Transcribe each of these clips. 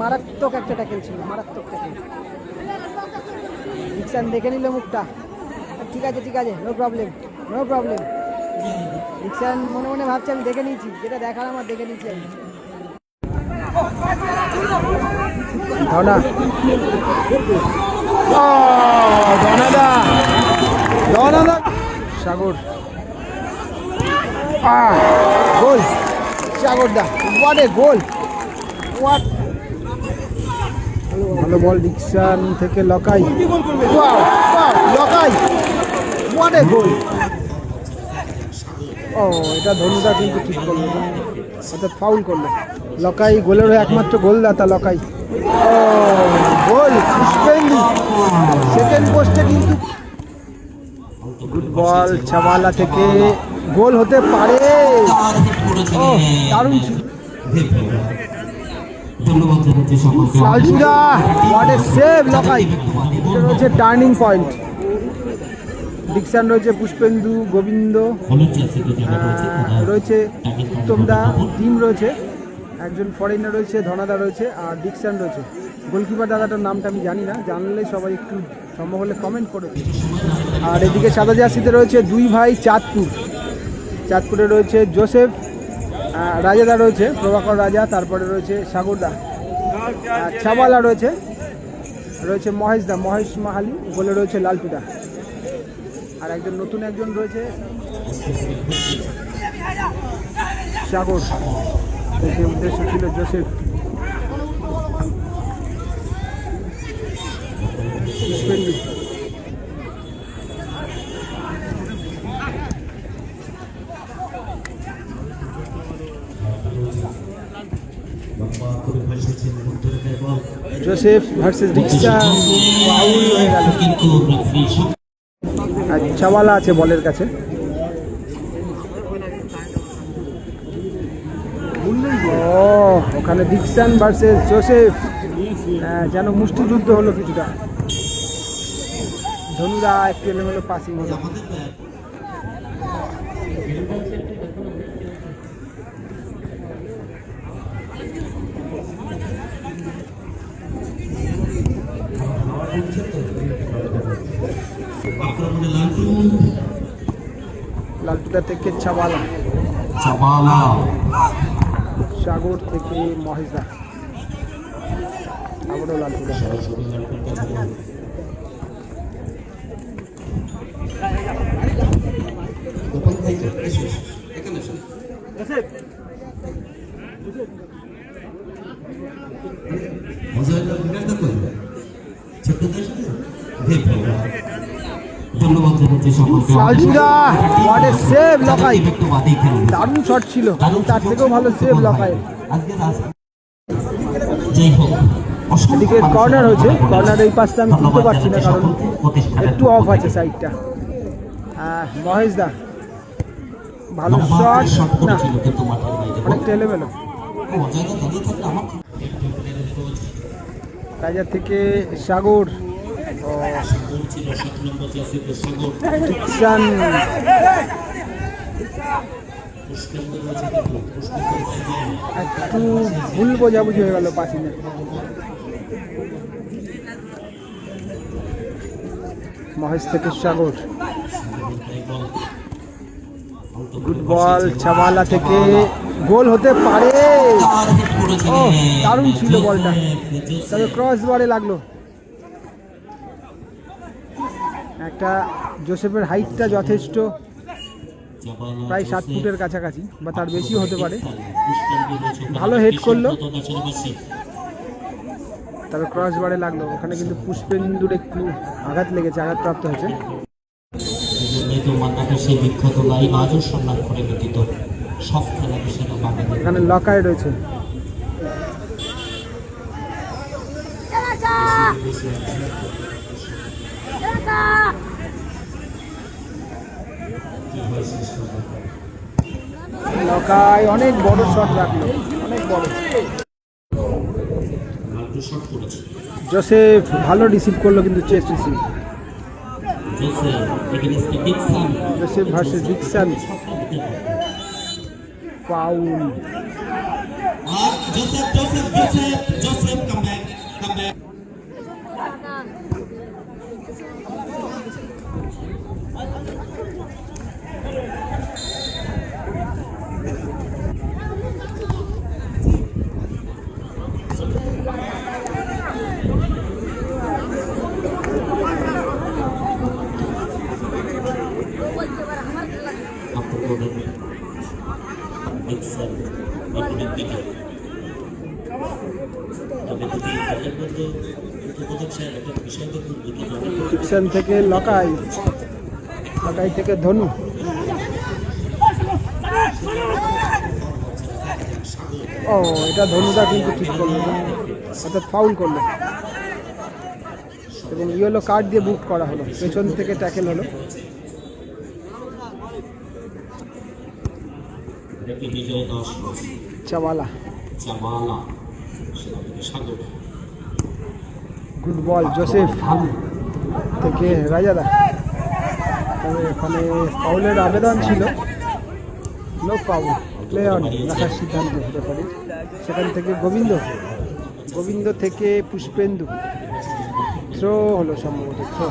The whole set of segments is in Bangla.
মারাত্মক একটা ট্যাকেল ছিল, মারাত্মক ট্যাকেল রিক্সান দেখে নিল মুখটা। ঠিক আছে ঠিক আছে নো প্রবলেম নো প্রবলেম রিক্সান মনে মনে ভাবছে, আমি দেখে নিয়েছি, যেটা দেখার আমার দেখে নিয়েছি আমি। ধনা ধনাদা ধনাদা সাগর। গোল সাগরদা হোয়াট এ গোল হোয়াট ভালো বল ডিকশন থেকে Lokai. Wow, wow, Lokai. What a goal ও এটা ধনুদা কিন্তু ঠিক করল অর্থাৎ ফাউল করল। লকাই গোলের একমাত্র গোলদাতা লকাই। ও গোল পুষ্পেন্দু সেকেন্ড পোস্টে কিন্তু গুড বল থেকে গোল হতে পারে। দারুণ এ সেভ রয়েছে টার্নিং পয়েন্ট রয়েছে পুষ্পেন্দু, গোবিন্দ। রয়েছে উত্তমদা টিম রয়েছে একজন ফরেনার রয়েছে, ধনাদা রয়েছে, আর ডিকশন রয়েছে। গোলকিপার দাদাটার নামটা আমি জানি না, জানলে সবাই একটু সম্ভব হলে কমেন্ট করে আর এদিকে সাদা জার্সিতে রয়েছে দুই ভাই চাঁদপুর। চাঁদপুরে রয়েছে জোসেফ রাজাদা রয়েছে, প্রভাকর রাজা, তারপরে রয়েছে সাগরদা ছাবালা রয়েছে রয়েছে মহেশদা মহেশ মাহালি বলে রয়েছে লালটুদা আর একজন নতুন একজন রয়েছে, সাগর। যে উদ্দেশ্য ছিল জোসেফ। জোসেফ ভার্সেস রিক্সা। ফাউল হয়ে গেল। চাওয়ালা আছে বলের কাছে। ও ওখানে ডিকসান ভার্সেস জোসেফ। হ্যাঁ, যেন মুষ্টিযুদ্ধ হলো কিছুটা। ধনুরা একটু এলোমেলো পাসিং হলো। লালটুটা থেকে চাওয়ালা চাবালা। সাগর থেকে মহেশদা আবারও লালটুটা সরাসরি লালটুর ধন্যবাদ জানাচ্ছি সকলকে। লালটুদা হোয়াট এ সেভ লকাই। দারুণ শট ছিল। তার থেকেও ভালো সেভ লকাই। আজকে যাই হোক এদিকে কর্নার হয়েছে। কর্নার এই পাশটা আমি তুলতে পারছি না কারণ একটু অফ আছে সাইডটা মহেশ দা ভালো শট না। অনেকটা কোচ রাজা থেকে সাগর। সাত নম্বর বাইরে। একটু ভুল বোঝাবুঝি হয়ে গেল পাসিনে মহেশ থেকে সাগর। গুড বল থেকে গোল হতে পারে দারুণ ছিল বলটা। তবে ক্রস বারে লাগল একটা জোসেফের হাইটটা যথেষ্ট, প্রায় সাত ফুটের কাছাকাছি, বা তার বেশিও হতে পারে। ভালো হেড করল। তবে ক্রস বারে লাগল। ওখানে কিন্তু পুষ্পেন্দুর একটু আঘাত লেগেছে, আঘাতপ্রাপ্ত হয়েছে। এখানে লকায় রয়েছে। লকায় অনেক বড় শট রাখল অনেক বড়। জোসেফ ভালো রিসিভ করল কিন্তু chest receive Joseph versus ডিকসান foul Uh, Joseph, Joseph, Joseph, Joseph, come back, come back. আপনাদের Dixon, এখানে দিকে তবে যদি দলের মধ্যে উপবোধক স্যার একটা বিষয় দেখুন ডিকসান থেকে লকাই। লকাই থেকে ধনু। ও এটা ধনুদা কিন্তু ঠিক করল। অর্থাৎ ফাউল করল। এবং ইয়েলো কার্ড দিয়ে বুক করা হলো। পেছন থেকে ট্যাকেল হলো। বিজয় দাস চাওয়ালা গুড বল জোসেফ থেকে রাজাদা তবে এখানে ফাউলের আবেদন ছিল। নো ফাউল প্লে অন রাখার সিদ্ধান্ত রেফারি সেখান থেকে গোবিন্দ। গোবিন্দ থেকে পুষ্পেন্দু। থ্রো হলো সম্ভবত থ্রো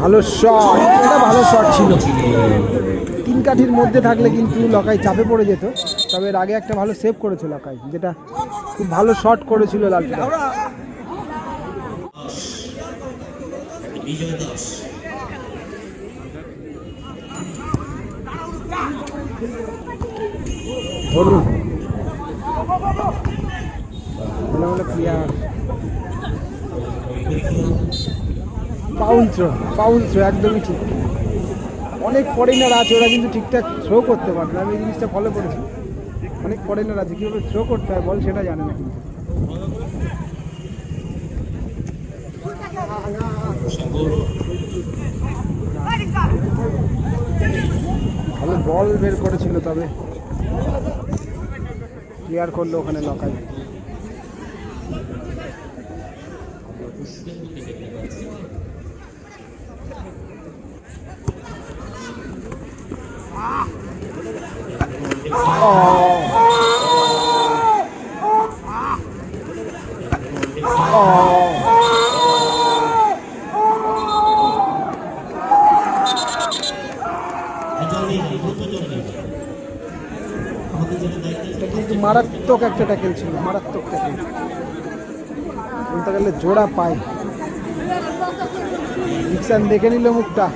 ভালো শট এটা ভালো শট ছিল। তিন কাঠির মধ্যে থাকলে কিন্তু লকাই চাপে পড়ে যেত, তবে এর আগে একটা ভালো সেভ করেছে লকাই, যেটা খুব ভালো শট করেছিল দাস ধরুন। প্লেয়ার পাউল থ্রো একদমই ঠিক। অনেক ফরেনার আছে, ওরা কিন্তু ঠিকঠাক থ্রো করতে পারে না। আমি এই জিনিসটা ফলো করেছি। অনেক ফরেনার আছে, কীভাবে থ্রো করতে হয় বল সেটা জানে না কিন্তু। ভালো বল বের করেছিল তবে। ক্লিয়ার করল ওখানে লকাই মারাত্মক একটা ট্যাকেল ছিল মারাত্মক ট্যাকেল বলতে গেলে জোড়া পায় রিক্সান দেখে নিল মুখটা।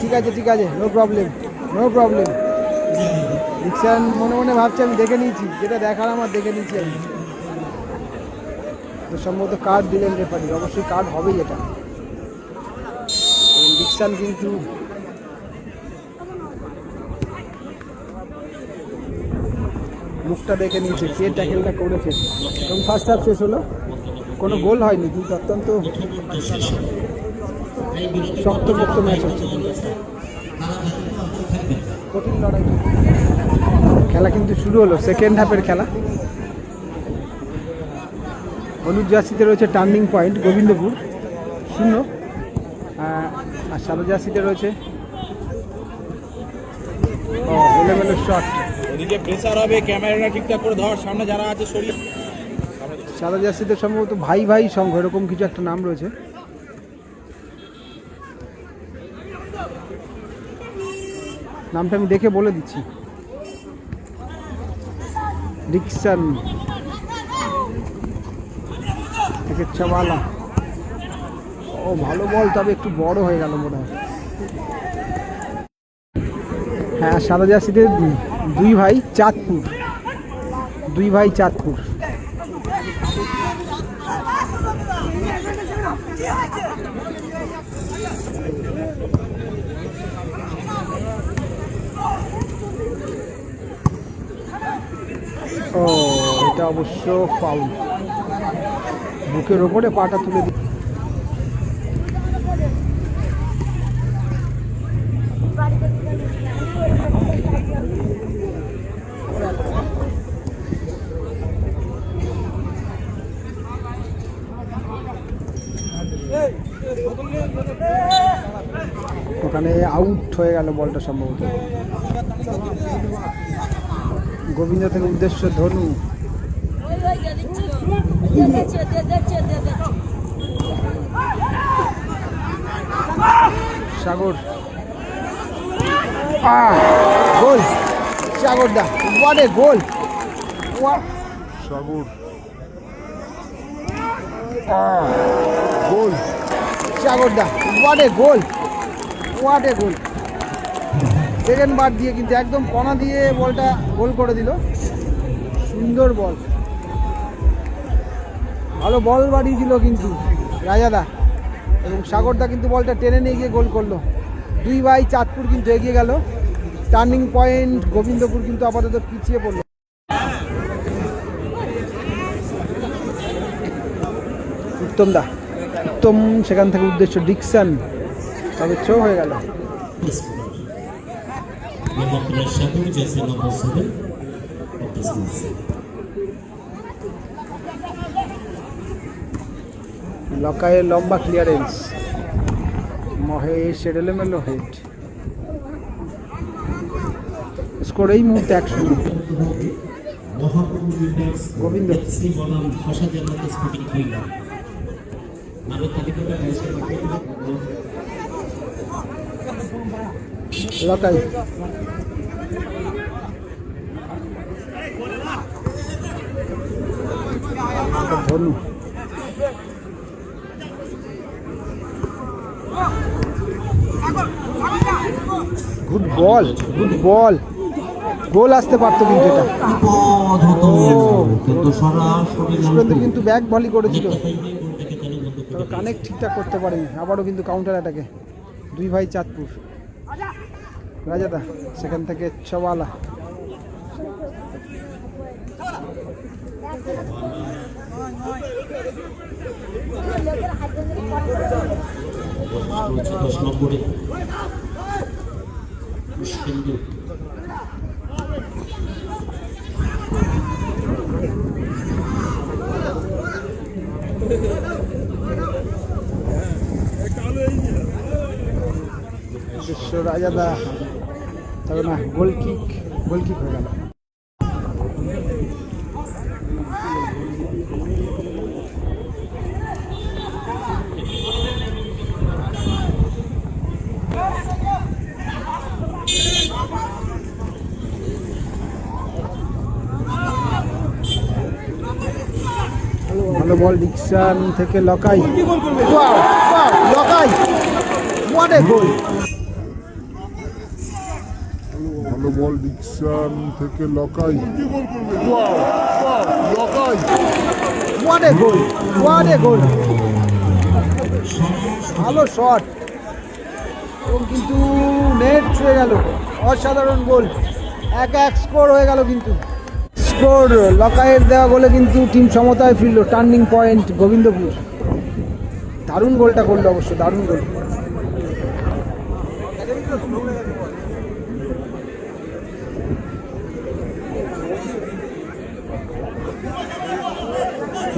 ঠিক আছে ঠিক আছে নো প্রবলেম নো প্রবলেম রিক্সান মনে মনে ভাবছি আমি দেখে নিয়েছি, যেটা দেখার আমার দেখে নিয়েছি আমি। তো সম্ভবত কার্ড দিলেন রেফারি অবশ্যই কার্ড হবেই এটা। রিক্সান কিন্তু মুখটা দেখে নিয়েছে, কে ট্যাকেলটা করেছে। এবং ফার্স্ট হাফ শেষ হলো। কোনো গোল হয়নি, কিন্তু অত্যন্ত শক্তপোক্ত ম্যাচ হচ্ছে। কঠিন লড়াই। খেলা কিন্তু শুরু হলো সেকেন্ড হাফের খেলা। হলুদ জার্সিতে রয়েছে টার্নিং পয়েন্ট, গোবিন্দপুর শূন্য। আর সাদা জার্সিতে রয়েছে এলোমেলো শট ওদিকে প্রেসার হবে ক্যামেরাটা ঠিকঠাক করে ধর, সামনে যারা আছে, সরিয়ে সাদা জার্সিতে সম্ভবত ভাই ভাই সংঘ এরকম কিছু একটা নাম রয়েছে। নামটা আমি দেখে বলে দিচ্ছি। ডিকসন। থেকে চাওয়ালা। ও, ভালো বল, তবে একটু বড় হয়ে গেল মনে হয়। হ্যাঁ সাদা জার্সিতে দুই ভাই, চাঁদপুর। দুই ভাই, চাঁদপুর ও এটা অবশ্য ফাউল বুকের ওপরে পাটা তুলে দিই ওখানে আউট হয়ে গেল বলটা সম্ভবত। গোবিন্দ থেকে উদ্দেশ্য ধনু ওই ওই দিয়ে দিচ্ছি দিয়ে দিচ্ছে দিয়ে দিচ্ছে দিয়ে দিচ্ছে Sagar. Goal. Sagar the what a goal Sagar. Goal. Sagar the what a goal what a goal second বার দিয়ে কিন্তু একদম কণা দিয়ে বলটা গোল করে দিল। সুন্দর বল ভালো বল বাড়িয়েছিল কিন্তু রাজাদা। এবং সাগরদা কিন্তু বলটা টেনে নিয়ে গিয়ে গোল করল। দুই ভাই চাঁদপুর কিন্তু এগিয়ে গেল। টার্নিং পয়েন্ট গোবিন্দপুর কিন্তু আপাতত পিছিয়ে পড়ল। উত্তম দা উত্তম, সেখান থেকে উদ্দেশ্য ডিকশন তবে চো হয়ে গেল। সাগর লকায়ের লম্বা ক্লিয়ারেন্স মহেশ এলোমেলো হেড স্কোর এই মুহূর্তে মহাপ্রভু বিন্দাস গোবিন্দ। বনাম good ball good ball goal আসতে পারতো কিন্তু এটা। কিন্তু ব্যাক ভলি করেছিল। কানেক্ট ঠিকঠাক করতে পারেনি। আবারও কিন্তু কাউন্টার অ্যাটাকে দুই ভাই চাঁদপুর। রাজাদা সেখান থেকে চওয়ালা রয়েছে দশ নম্বরে বিশ্ব রাজাদা তবে না গোল কিক গোল কিক হয়ে গেল। ভালো বল ডিকশন থেকে লকাই। লকাই। এ গোল ভালো বল ডিকশন থেকে লকাই। লকাই। এ গোল এ গোল ভালো শট এবং কিন্তু নেট ছুঁয়ে গেল। অসাধারণ গোল এক এক স্কোর হয়ে গেল কিন্তু। স্কোর লকায়ের দেওয়া গোলে কিন্তু টিম সমতায় ফিরল টার্নিং পয়েন্ট গোবিন্দপুর। দারুণ গোলটা করল অবশ্য, দারুণ গোল।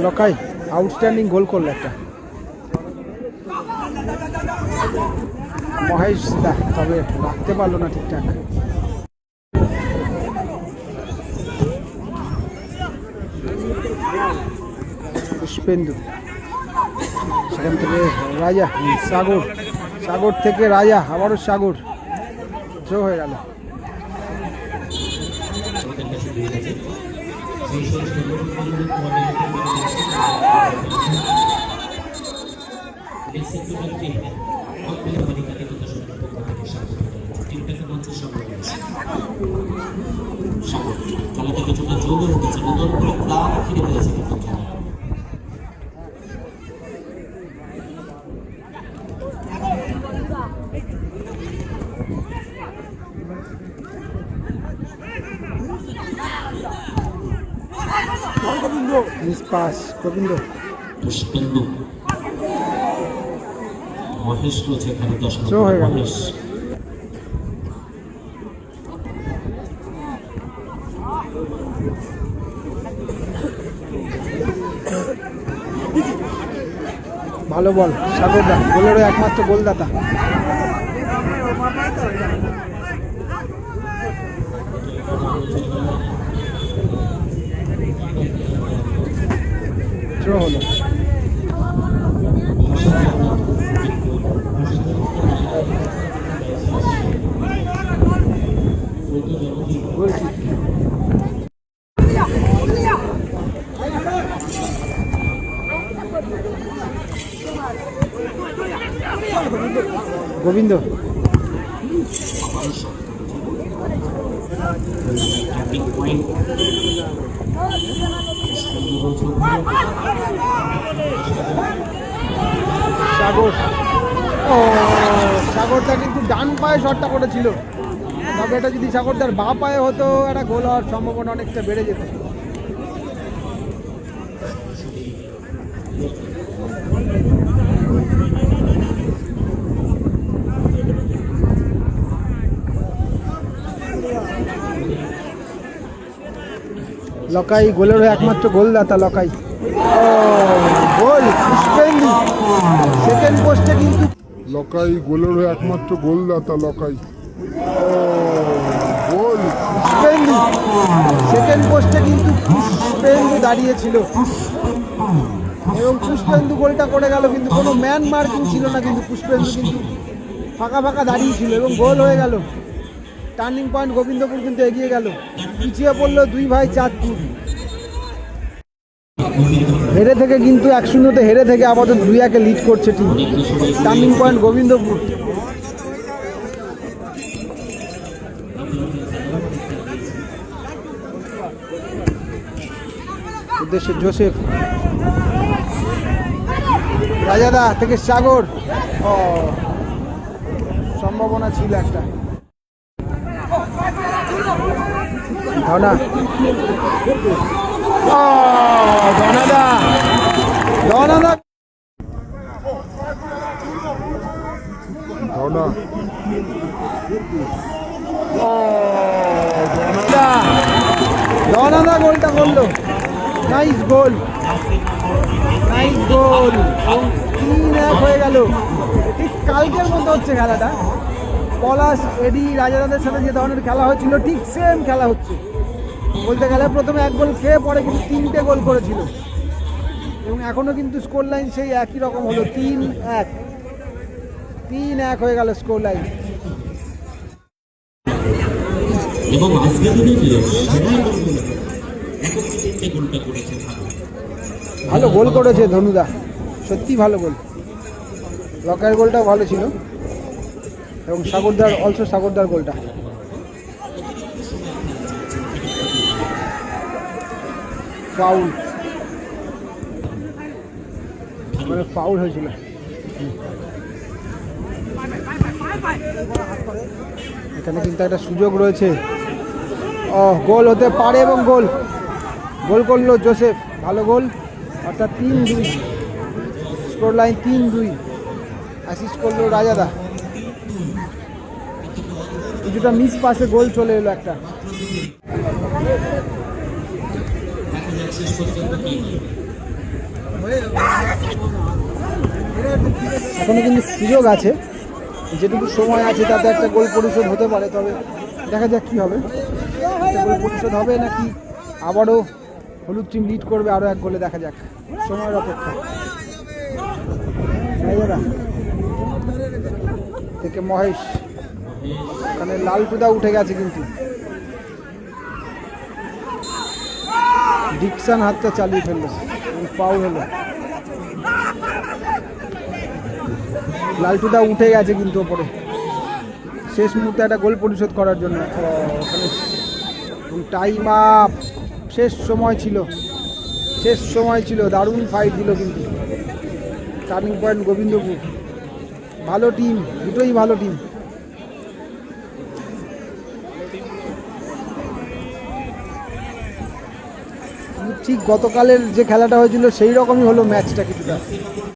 লকাই আউটস্ট্যান্ডিং গোল করল একটা। মহেশ দা, তবে রাখতে পারল না ঠিকঠাক। পুষ্পেন্দু সেখান থেকে রাজা, সাগর সাগর থেকে রাজা, আবারও সাগর। জো হয়ে গেল। সমস্ত লোকগুলো তোমাদের এই সেক্টরকে অল্পের বালিকাকে তথা সরকার পক্ষ থেকে স্বাগত জানাচ্ছি। টিমটাকে মঞ্চে স্বাগত জানাচ্ছি। স্বাগত। খেলাটা কিছুটা জমে উঠেছে নতুন করে প্রাণ ফিরে পেয়েছে কিন্তু খেলা মিস পাস গোবিন্দ। পুষ্পেন্দু। মহেশ রয়েছে এখানে দশ নম্বর মহেশ। ভালো বল সাগরদা গোলেরও একমাত্র গোলদাতা। থ্রো হলো গোবিন্দ রয়েছে ওখানে। সাগর। ও, সাগরটা কিন্তু ডান পায়ে শটটা করেছিল তবে এটা যদি সাগরদার বা পায়ে হতো, একটা গোল হওয়ার সম্ভাবনা অনেকটা বেড়ে যেত। লকাই গোলেরও একমাত্র গোলদাতা লকাই। ও গোল পুষ্পেন্দু সেকেন্ড পোস্টে কিন্তু লকাই গোলের একমাত্র গোলদাতা লকাই। ও গোল। পুষ্পেন্দু সেকেন্ড পোস্টে কিন্তু পুষ্পেন্দু দাঁড়িয়েছিল। এবং পুষ্পেন্দু গোলটা করে গেল কিন্তু কোনো ম্যান মার্কিং ছিল না কিন্তু পুষ্পেন্দু কিন্তু ফাঁকা ফাঁকা দাঁড়িয়েছিল এবং গোল হয়ে গেল। টার্নিং পয়েন্ট গোবিন্দপুর কিন্তু এগিয়ে গেল। পিছিয়ে পড়ল দুই ভাই চাঁদপুর। হেরে থেকে কিন্তু এক শূন্যতে হেরে থেকে আপাতত দুই একে লিড করছে টিম টার্নিং পয়েন্ট গোবিন্দপুর। উদ্দেশ্যে জোসেফ। রাজাদা থেকে সাগর। সম্ভাবনা ছিল একটা। ধনা ও, ধনাদা ধনাদা ধনা ধনাদা ধনাদা গোলটা করল। Nice goal. Nice goal. তিন এক হয়ে গেল। ঠিক কালকের মতো হচ্ছে খেলাটা। পলাশ এডি রাজাদাদের সাথে যে ধরনের খেলা হচ্ছিল ঠিক সেম খেলা হচ্ছে। বলতে গেলে প্রথমে এক গোল খেয়ে পরে কিন্তু তিনটে গোল করেছিল। এবং এখনও কিন্তু স্কোর লাইন সেই একই রকম হলো তিন এক। তিন এক হয়ে গেল স্কোর লাইন এবং আজকে দিনে ভালো গোল করেছে ধনুদা। সত্যি ভালো গোল। লকার গোলটাও ভালো ছিল। এবং সাগরদার অলসো সাগরদার গোলটা ফাউল মানে ফাউল হয়েছিল। এখানে কিন্তু একটা সুযোগ রয়েছে। ও গোল হতে পারে এবং গোল। গোল করল জোসেফ, ভালো গোল। অর্থাৎ তিন দুই। স্কোর লাইন তিন দুই। অ্যাসিস্ট করল রাজাদা। কিছুটা মিস পাশে গোল চলে এলো একটা। এখনও কিন্তু সুযোগ আছে। যেটুকু সময় আছে তাতে একটা গোল পরিশোধ হতে পারে, তবে দেখা যাক কি হবে। গোল পরিশোধ হবে নাকি আবারও হলুদ টিম লিড করবে আরও এক গোলে দেখা যাক। সময়ের অপেক্ষা। থেকে মহেশ। এখানে লালটুদা উঠে গেছে কিন্তু। ডিকশান হাতটা চালিয়ে ফেলল পাউল হলো। লালটুদা উঠে গেছে কিন্তু ওপরে। শেষ মুহূর্তে একটা গোল পরিশোধ করার জন্য টাইম আপ শেষ সময় ছিল। শেষ সময় ছিল, দারুণ ফাইট দিল কিন্তু। Turning point Gobindapur. ভালো টিম দুটোই ভালো টিম ঠিক গতকালের যে খেলাটা হয়েছিল সেই রকমই হলো ম্যাচটা কিছুটা।